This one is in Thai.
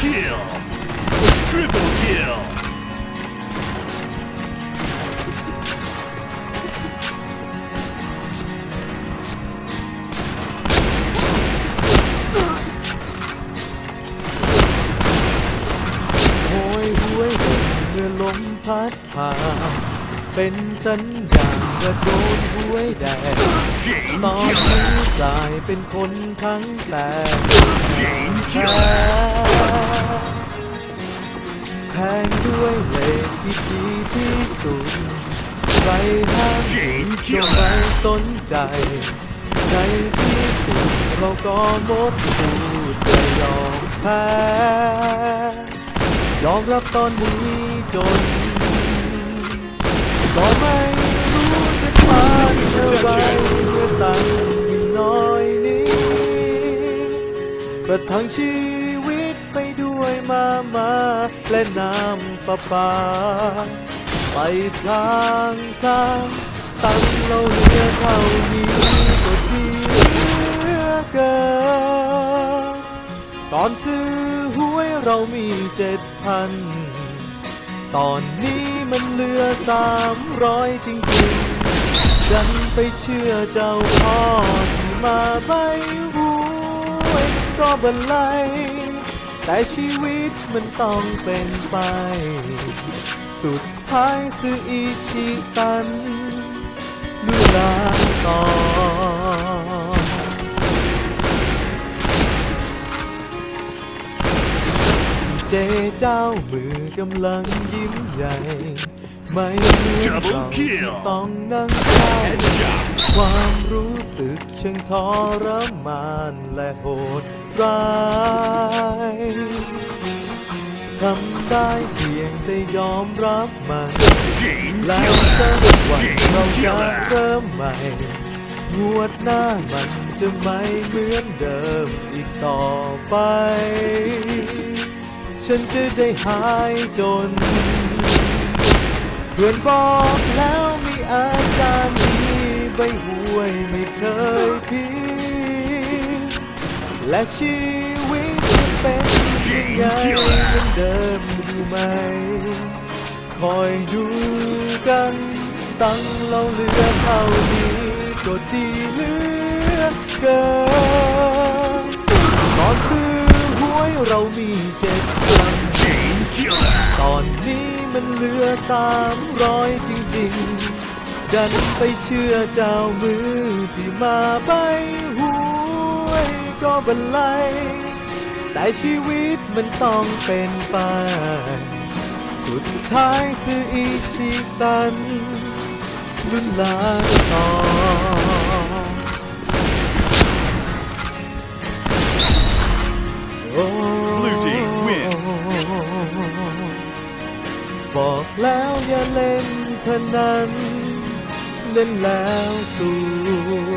kill! Triple kill! โหยหวย เป็นสัญญาณว่าโดนหวยแดงตอนนี้กลายเป็นคนทั้งแตก Chain แพ้ killer! แทงด้วยเล็กที่ดีที่สุดใครห้ามก็ไม่สนใจ ในที่สุดเราก็หมดพูดจะยอมแพ้ยอมรับตอนนี้จน ก็ไม่รู้จะทานอะไรเมื่อตังค์มีน้อยนี้ประทังชีวิตไปด้วยมามาและน้ำประปาไปพลางทางตั้งเราเหลือเท่านี้ก็ดีเหลือเกินตอนซื้อหวยเรามีเจ็ดพัน ตอนนี้มันเหลือสามร้อยจริงๆดันไปเชื่อเจ้าพ่อที่มาใบหวยก็บันไลยแต่ชีวิตมันต้องเป็นไป สุดท้ายซื้ออีชิตันลุลาต่อ เจเจ้ามือกำลังยิ้มใหญ่ ไม่เหมือนเรา Double kill ต้องนั่งเศร้า Headshot! ความรู้สึกช่างทรมานและโหดร้ายทำได้เพียงแต่ยอมรับมัน Chain แล้วสัก killer! วัน Chain เราจะ killer! เริ่มใหม่งวดหน้ามันจะไม่เหมือนเดิมอีกต่อไป ฉันจะได้หายจน เพื่อนบอกแล้วมีอาจารย์ดีใบหวยไม่เคยทิ้งและชีวิตจะเป็นยังไงเหมือนเดิมอยู่ไหมคอยดูกันตั้งเราเหลือเท่านี้ก็ดีเหลือเกินตอนซื้อหวยเรามีเจ็ด มันเหลือสามร้อยจริงๆ ดันไปเชื่อเจ้ามือที่มาใบหวยก็บันไลยแต่ชีวิตมันต้องเป็นไป สุดท้ายคืออีชิตันลุนลาต่อ Blue team อย่าเล่นพนันเล่นแล้วสูญ